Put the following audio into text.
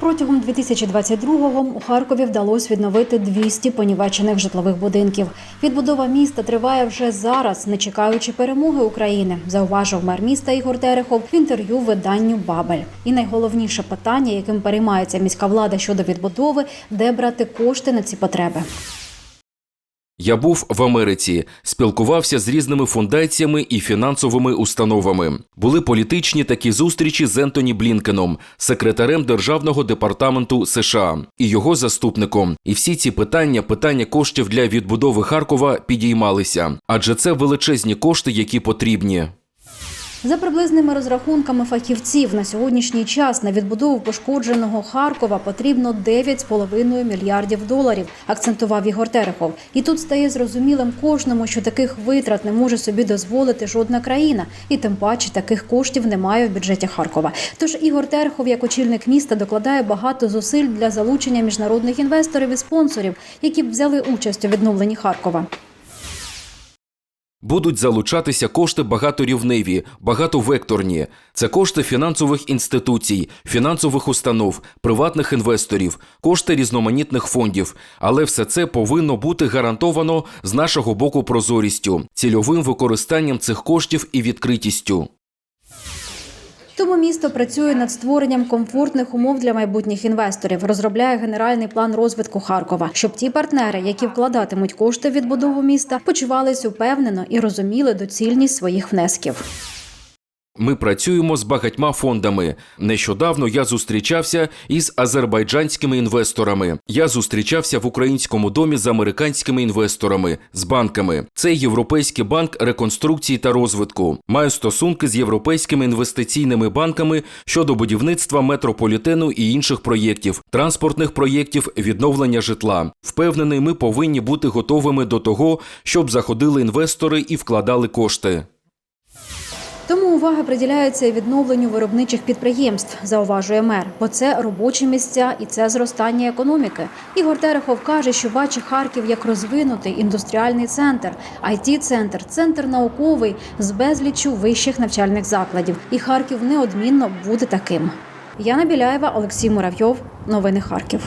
Протягом 2022-го у Харкові вдалося відновити 200 понівечених житлових будинків. Відбудова міста триває вже зараз, не чекаючи перемоги України, зауважив мер міста Ігор Терехов в інтерв'ю виданню Бабель. І найголовніше питання, яким переймається міська влада щодо відбудови, де брати кошти на ці потреби. Я був в Америці, спілкувався з різними фундаціями і фінансовими установами. Були політичні такі зустрічі з Ентоні Блінкеном, секретарем Державного департаменту США і його заступником. І всі ці питання, питання коштів для відбудови Харкова підіймалися, адже це величезні кошти, які потрібні. За приблизними розрахунками фахівців на сьогоднішній час на відбудову пошкодженого Харкова потрібно 9,5 мільярдів доларів, акцентував Ігор Терехов. І тут стає зрозумілим кожному, що таких витрат не може собі дозволити жодна країна, і тим паче таких коштів немає в бюджеті Харкова. Тож Ігор Терехов, як очільник міста, докладає багато зусиль для залучення міжнародних інвесторів і спонсорів, які б взяли участь у відновленні Харкова. Будуть залучатися кошти багаторівневі, багатовекторні. Це кошти фінансових інституцій, фінансових установ, приватних інвесторів, кошти різноманітних фондів. Але все це повинно бути гарантовано з нашого боку прозорістю, цільовим використанням цих коштів і відкритістю. Тому місто працює над створенням комфортних умов для майбутніх інвесторів, розробляє генеральний план розвитку Харкова, щоб ті партнери, які вкладатимуть кошти в відбудову міста, почувались упевнено і розуміли доцільність своїх внесків. Ми працюємо з багатьма фондами. Нещодавно я зустрічався із азербайджанськими інвесторами. Я зустрічався в українському домі з американськими інвесторами, з банками. Це Європейський банк реконструкції та розвитку. Маю стосунки з європейськими інвестиційними банками щодо будівництва метрополітену і інших проєктів, транспортних проєктів, відновлення житла. Впевнений, ми повинні бути готовими до того, щоб заходили інвестори і вкладали кошти. Тому увага приділяється відновленню виробничих підприємств, зауважує мер, бо це робочі місця і це зростання економіки. Ігор Терехов каже, що бачить Харків як розвинутий індустріальний центр, it центр центр науковий з безліччю вищих навчальних закладів. І Харків неодмінно буде таким. Яна Біляєва, Олексій Муравйов. Новини Харків.